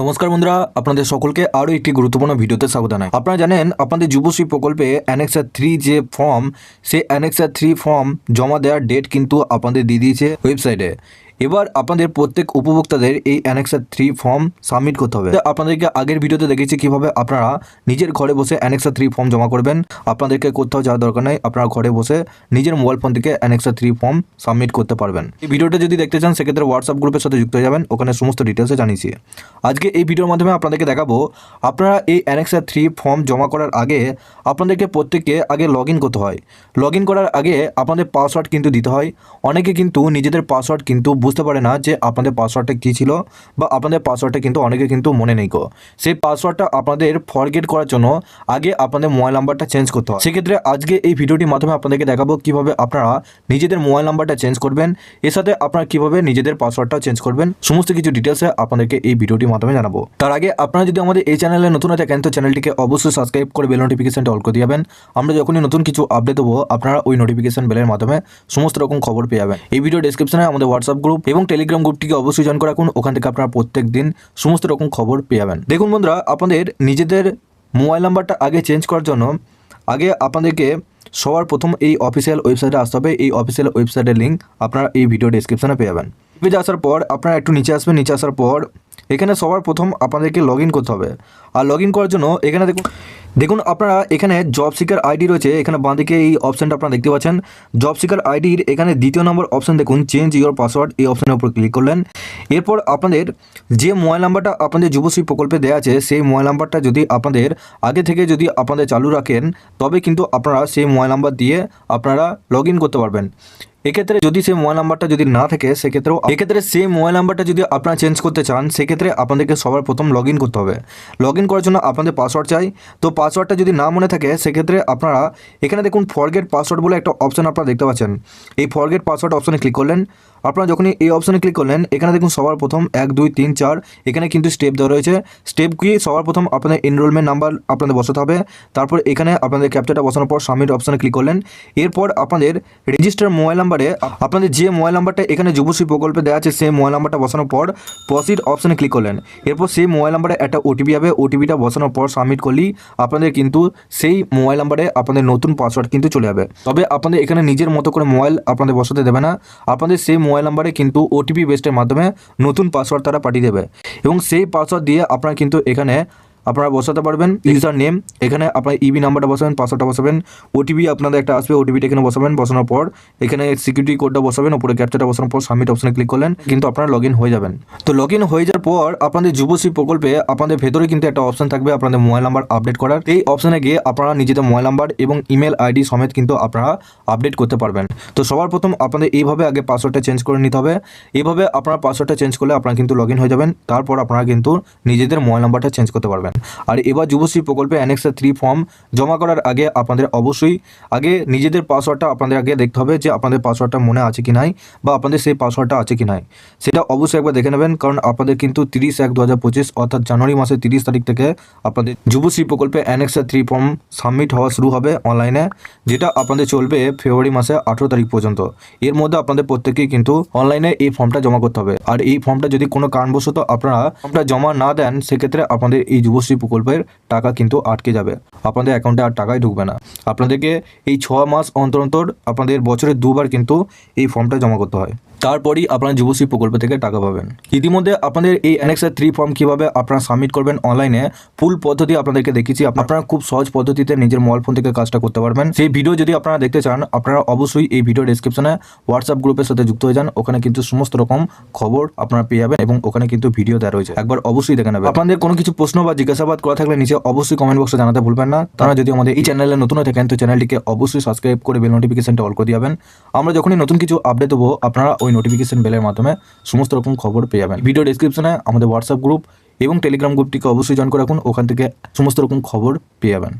নমস্কার বন্ধুরা, আপনাদের সকলকে আরও একটি গুরুত্বপূর্ণ ভিডিওতে স্বাগত জানাই। আপনারা জানেন, আপনাদের যুবশ্রী প্রকল্পে অ্যানেক্সার থ্রি যে ফর্ম সেই অ্যানেক্সার থ্রি ফর্ম জমা দেওয়ার ডেট কিন্তু আপনাদের দিয়ে দিয়েছে ওয়েবসাইটে এবার আপনাদের প্রত্যেক উপভোক্তাদের এই অ্যানেক্সার থ্রি ফর্ম সাবমিট করতে হবে। আপনাদেরকে আগের ভিডিওতে দেখেছি কীভাবে আপনারা নিজের ঘরে বসে অ্যানেক্সার থ্রি ফর্ম জমা করবেন। আপনাদেরকে কোথাও যাওয়ার দরকার নেই, আপনারা ঘরে বসে নিজের মোবাইল ফোন থেকে অ্যানেক্সার থ্রি ফর্ম সাবমিট করতে পারবেন। এই ভিডিওটা যদি দেখতে চান, সেক্ষেত্রে হোয়াটসঅ্যাপ গ্রুপের সাথে যুক্ত হয়ে যাবেন, ওখানে সমস্ত ডিটেলসে জানিয়েছি আজকে এই ভিডিওর মাধ্যমে আপনাদেরকে দেখাবো, আপনারা এই অ্যানেক্সার থ্রি ফর্ম জমা করার আগে আপনাদেরকে প্রত্যেককে আগে লগ ইন করতে হয়। লগ করার আগে আপনাদের পাসওয়ার্ড কিন্তু দিতে হয়। অনেকে কিন্তু নিজেদের পাসওয়ার্ড কিন্তু বুঝতে পারে না যে আপনাদের পাসওয়ার্ডটা কী ছিল বা আপনাদের পাসওয়ার্ডটা কিন্তু অনেকে কিন্তু মনে নেই গো। সেই পাসওয়ার্ডটা আপনাদের ফরগেট করার জন্য আগে আপনাদের মোবাইল নাম্বারটা চেঞ্জ করতে হয়। সেক্ষেত্রে আজকে এই ভিডিওটির মাধ্যমে আপনাদেরকে দেখাবো কীভাবে আপনারা নিজেদের মোবাইল নাম্বারটা চেঞ্জ করবেন, এর সাথে আপনারা কীভাবে নিজেদের পাসওয়ার্ডটা চেঞ্জ করবেন, সমস্ত কিছু ডিটেলসে আপনাদেরকে এই ভিডিওটির মাধ্যমে জানাব। তার আগে আপনারা যদি আমাদের এই চ্যানেলে নতুন হয়ে থাকেন, তো চ্যানেলটিকে অবশ্যই সাবস্ক্রাইব করে বেল নোটিফিকেশনটা অল করে দিয়ে আমরা যখনই নতুন কিছু আপডেট দেবো, আপনারা ওই নোটিফিকেশন বেলের মাধ্যমে সমস্ত রকম খবর পেয়ে যাবেন। এই ভিডিও ডেসক্রিপশনে আমাদের হোয়াটসঅ্যাপ গ্রুপ এবং টেলিগ্রাম গ্রুপটিকে অবশ্যই জয়েন করে রাখুন। ওখান থেকে আপনারা প্রত্যেক দিন সমস্ত রকম খবর পেয়ে যাবেন। দেখুন বন্ধুরা, আপনাদের নিজেদের মোবাইল নাম্বারটা আগে চেঞ্জ করার জন্য আগে আপনাদেরকে সবার প্রথম এই অফিসিয়াল ওয়েবসাইটে আসতে হবে। এই অফিসিয়াল ওয়েবসাইটের লিঙ্ক আপনারা এই ভিডিও ডিসক্রিপশানে পেয়ে যাবেন। পেজে আসার পর আপনারা একটু নিচে আসবেন, নিচে আসার পর এখানে সবার প্রথম আপনাদেরকে লগ করতে হবে। আর লগ করার জন্য এখানে দেখুন দেখুন আপনারা এখানে জব সিকার আইডি রয়েছে, এখানে বাঁদিকে এই অপশানটা আপনারা দেখতে পাচ্ছেন। জব সিকার আইডির এখানে দ্বিতীয় নম্বর অপশান দেখুন চেঞ্জ ইওর পাসওয়ার্ড এই অপশানের উপর ক্লিক করলেন। এরপর আপনাদের যে মোবাইল নাম্বারটা আপনাদের যুবশ্রী প্রকল্পে দেওয়া আছে, সেই মোবাইল নাম্বারটা যদি আপনাদের আগে থেকে যদি আপনাদের চালু রাখেন, তবে কিন্তু আপনারা সেই মোবাইল নাম্বার দিয়ে আপনারা লগ করতে পারবেন। এক্ষেত্রে যদি সেই মোবাইল নাম্বারটা যদি না থাকে, সেক্ষেত্রেও এক্ষেত্রে সেই মোবাইল নাম্বারটা যদি আপনারা চেঞ্জ করতে চান, সেক্ষেত্রে আপনাদেরকে সবার প্রথম লগ করতে হবে। লগ করার জন্য আপনাদের পাসওয়ার্ড চাই। তো পাসওয়ার্ডটা যদি না মনে থাকে, সেক্ষেত্রে আপনারা এখানে দেখুন ফরগেট পাসওয়ার্ড বলে একটা অপশন আপনারা দেখতে পাচ্ছেন। এই ফরগেট পাসওয়ার্ড অপশনে ক্লিক করলেন। আপনারা যখনই এই অপশনে ক্লিক করলেন, এখানে দেখুন সবার প্রথম এক, দুই, তিন, চার, এখানে কিন্তু স্টেপ দেওয়া রয়েছে। স্টেপ কি? সবার প্রথম আপনাদের এনরোলমেন্ট নাম্বার আপনাদের বসাতে হবে। তারপর এখানে আপনাদের ক্যাপচারটা বসানোর পর সাবমিট অপশনে ক্লিক করলেন। এরপর আপনাদের রেজিস্টার মোবাইল নাম্বারে আপনাদের যে মোবাইল নাম্বারটা এখানে যুবশ্রী প্রকল্পে দেওয়া আছে, সেই মোবাইল নাম্বারটা বসানোর পর প্রসিড অপশানে ক্লিক করলেন। এরপর সেই মোবাইল নাম্বারে একটা ওটিপি হবে ওটিপিটা বসানোর পর সাবমিট করলেই আপনাদের কিন্তু সেই মোবাইল নাম্বারে আপনাদের নতুন পাসওয়ার্ড কিন্তু চলে যাবে। তবে আপনাদের এখানে নিজের মতো করে মোবাইল আপনাদের বসাতে দেবে না। আপনাদের সেই মোবাইল নাম্বারে কিন্তু ওটিপি বেস্টের মাধ্যমে নতুন পাসওয়ার্ড তারা পাঠিয়ে দেবে। এবং সেই পাসওয়ার্ড দিয়ে আপনারা কিন্তু এখানে আপনারা বসাতে পারবেন ইউজার নেম এখানে আপনার ইবি নাম্বারটা বসাবেন পাসওয়ার্ডটা বসাবেন ওটিপি আপনাদের একটা আসবে ওটিপিটা এখানে বসাবেন, বসানোর পর এখানে সিকিউরিটি কোডটা বসাবেন, উপরে ক্যাপচারটা বসানোর পর সাবমিট অপশনে ক্লিক করলেন, কিন্তু আপনারা লগ হয়ে যাবেন। তো লগ হয়ে যাওয়ার পর আপনাদের যুবশ্রী প্রকল্পে আপনাদের ভেতরে কিন্তু একটা অপশন থাকবে, আপনাদের মোবাইল নাম্বার আপডেট করার। এই অপশনে গিয়ে আপনারা নিজেদের মোবাইল নাম্বার এবং ইমেল আইডি সমেত কিন্তু আপনারা আপডেট করতে পারবেন। তো সবার প্রথম আপনাদের এইভাবে আগে পাসওয়ার্ডটা চেঞ্জ করে নিতে হবে। এইভাবে আপনারা পাসওয়ার্ডটা চেঞ্জ করলে আপনারা কিন্তু লগ হয়ে যাবেন। তারপর আপনারা কিন্তু নিজেদের মোবাইল নাম্বারটা চেঞ্জ করতে পারবেন। আর এবার যুবশ্রী প্রকল্পে অ্যানেক্সা থ্রি ফর্ম জমা করার আগে আপনাদের অবশ্যই আগে নিজেদের পাসওয়ার্ডটা আপনাদের আগে দেখতে হবে যে আপনাদের পাসওয়ার্ডটা মনে আছে কি নাই বা আপনাদের সেই পাসওয়ার্ডটা আছে কি নাই। সেটা অবশ্যই একবার দেখে নেবেন কারণ আপনাদের কিন্তু তিরিশ এক দু হাজার পঁচিশ অর্থাৎ জানুয়ারি মাসের তিরিশ তারিখ থেকে আপনাদের যুবশ্রী প্রকল্পে অ্যানেক্সা থ্রি ফর্ম সাবমিট হওয়া শুরু হবে অনলাইনে যেটা আপনাদের চলবে ফেব্রুয়ারি মাসে আঠেরো তারিখ পর্যন্ত। এর মধ্যে আপনাদের প্রত্যেকেই কিন্তু অনলাইনে এই ফর্মটা জমা করতে হবে। আর এই ফর্মটা যদি কোনো কারণবশত আপনারা ফর্মটা জমা না দেন, সেক্ষেত্রে আপনাদের এই যুবশ্রী প্রকল্পের টাকা কিন্তু আটকে যাবে। আপনাদের অ্যাকাউন্টে আর টাকাই ঢুকবে না। আপনাদেরকে এই ছ মাস অন্তর অন্তর আপনাদের বছরে দুবার কিন্তু এই ফর্মটা জমা করতে হয়। তারপরই আপনারা যুবশ্রী প্রকল্প থেকে টাকা পাবেন। ইতিমধ্যে আপনাদের এই অ্যানেক্সার থ্রি ফর্ম কীভাবে আপনারা সাবমিট করবেন অনলাইনে ফুল পদ্ধতি আপনাদেরকে দেখিয়েছি। আপনারা খুব সহজ পদ্ধতিতে নিজের মোবাইল ফোন থেকে কাজটা করতে পারবেন। সেই ভিডিও যদি আপনারা দেখতে চান, আপনারা অবশ্যই এই ভিডিও ডিসক্রিপশনে হোয়াটসঅ্যাপ গ্রুপের সাথে যুক্ত হয়ে যান। ওখানে কিন্তু সমস্ত রকম খবর আপনারা পেয়ে যাবেন এবং ওখানে কিন্তু ভিডিও দেওয়া রয়েছে। একবার অবশ্যই দেখে নেবেন। আপনাদের কোনো কিছু প্রশ্ন বা জিজ্ঞাসাবাদ করা থাকলে নিচে অবশ্যই কমেন্ট বক্সে জানাতে ভুলবেন না। তারা যদি আমাদের এই চ্যানেলে নতুন হয়ে থাকেন, তো চ্যানেলটিকে অবশ্যই সাবস্ক্রাইব করে বেল নোটিফিকেশনটা অল করে দিবেন আমরা যখনই নতুন কিছু আপডেট দেবো, আপনারা ওই নোটিফিকেশন বেলের মাধ্যমে সমস্ত রকম খবর পেয়ে যাবেন। ভিডিও ডিসক্রিপশনে আমাদের হোয়াটসঅ্যাপ গ্রুপ এবং টেলিগ্রাম গ্রুপটিকে অবশ্যই জয়েন করে রাখুন। ওখান থেকে সমস্ত রকম খবর পেয়ে যাবেন।